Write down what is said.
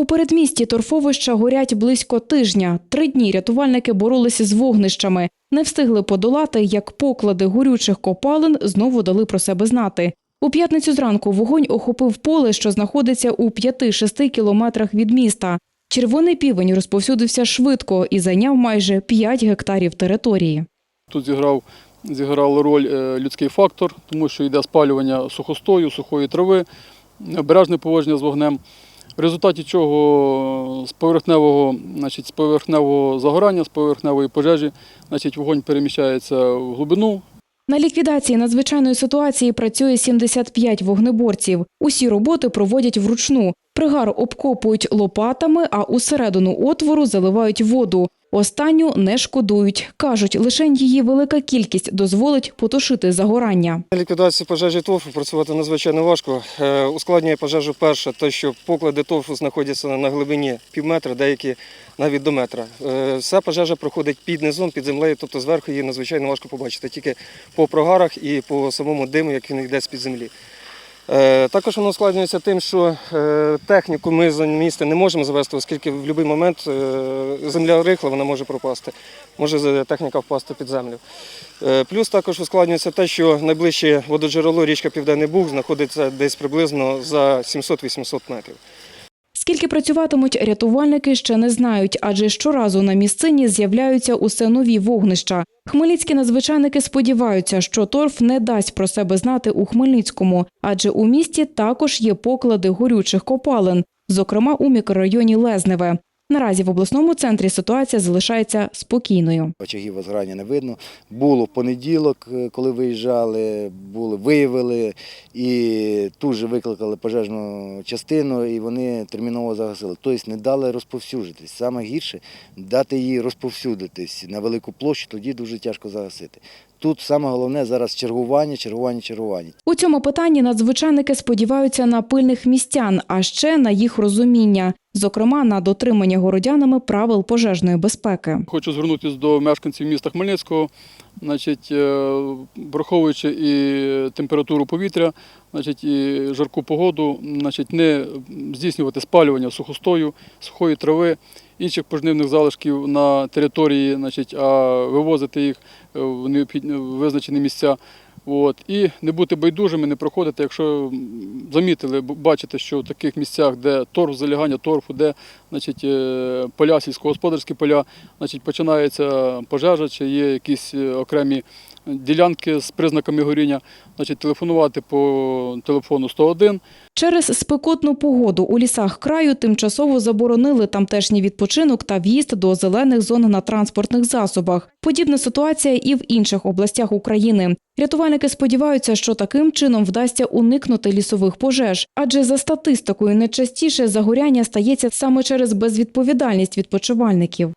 У передмісті торфовища горять близько тижня. Три дні рятувальники боролися з вогнищами. Не встигли подолати, як поклади горючих копалин знову дали про себе знати. У п'ятницю зранку вогонь охопив поле, що знаходиться у 5-6 кілометрах від міста. Червоний півень розповсюдився швидко і зайняв майже 5 гектарів території. Тут зіграв, зіграв роль е, людський фактор, тому що йде спалювання сухостою, сухої трави, обережне поводження з вогнем. Результаті чого з поверхневого, значить, з поверхневого загорання, з поверхневої пожежі, значить, вогонь переміщається в глибину, На ліквідації надзвичайної ситуації працює 75 вогнеборців. Усі роботи проводять вручну. Пригар обкопують лопатами, а усередину отвору заливають воду. Останню не шкодують. Кажуть, лише її велика кількість дозволить потушити загорання. Ліквідації пожежі торфу працювати надзвичайно важко. Е, Ускладнює пожежу перше, те, що поклади торфу знаходяться на глибині пів метра, деякі навіть до метра. Е, Вся пожежа проходить під низом, під землею, тобто зверху її надзвичайно важко побачити, тільки по прогарах і по самому диму, як він йде з-під землі. Е, Також воно ускладнюється тим, що е, техніку ми за місце не можемо завести, оскільки в будь-який момент е, земля рихла, вона може пропасти, може техніка впасти під землю. Плюс також ускладнюється те, що найближче вододжерело річка Південний Буг знаходиться десь приблизно за 700-800 метрів. Скільки працюватимуть рятувальники, ще не знають, адже щоразу на місцині з'являються усе нові вогнища. Хмельницькі надзвичайники сподіваються, що торф не дасть про себе знати у Хмельницькому, адже у місті також є поклади горючих копалин, зокрема у мікрорайоні Лезневе. Наразі в обласному центрі ситуація залишається спокійною. Очагів возгорання не видно. Було в понеділок, е, коли виїжджали, були, виявили і тут же викликали пожежну частину, і вони терміново загасили. Тобто не дали розповсюджитись. Саме гірше дати їй розповсюдитись на велику площу, тоді дуже тяжко загасити. Тут саме головне зараз чергування, чергування, чергування. У цьому питанні надзвичайники сподіваються на пильних містян, а ще на їх розуміння, зокрема на дотримання городянами правил пожежної безпеки. Хочу звернутися до мешканців міста Хмельницького, значить, е, враховуючи і температуру повітря, значить, і жарку погоду, значить, не здійснювати спалювання сухостою, сухої трави, інших пожнивних залишків на території, значить, а вивозити їх в визначені місця. От. І не бути байдужими, не проходити, якщо замітили, бачите, що в таких місцях, де торф, залягання торфу, де значить, е, поля, сільськогосподарські поля, значить, починається пожежа, чи є якісь е, окремі ділянки з признаками горіння, значить, телефонувати по телефону 101, Через спекотну погоду у лісах краю тимчасово заборонили тамтешній відпочинок та в'їзд до зелених зон на транспортних засобах. Подібна ситуація і в інших областях України. Рятувальники сподіваються, що таким чином вдасться уникнути лісових пожеж, адже за статистикою найчастіше загоряння стається саме через безвідповідальність відпочивальників.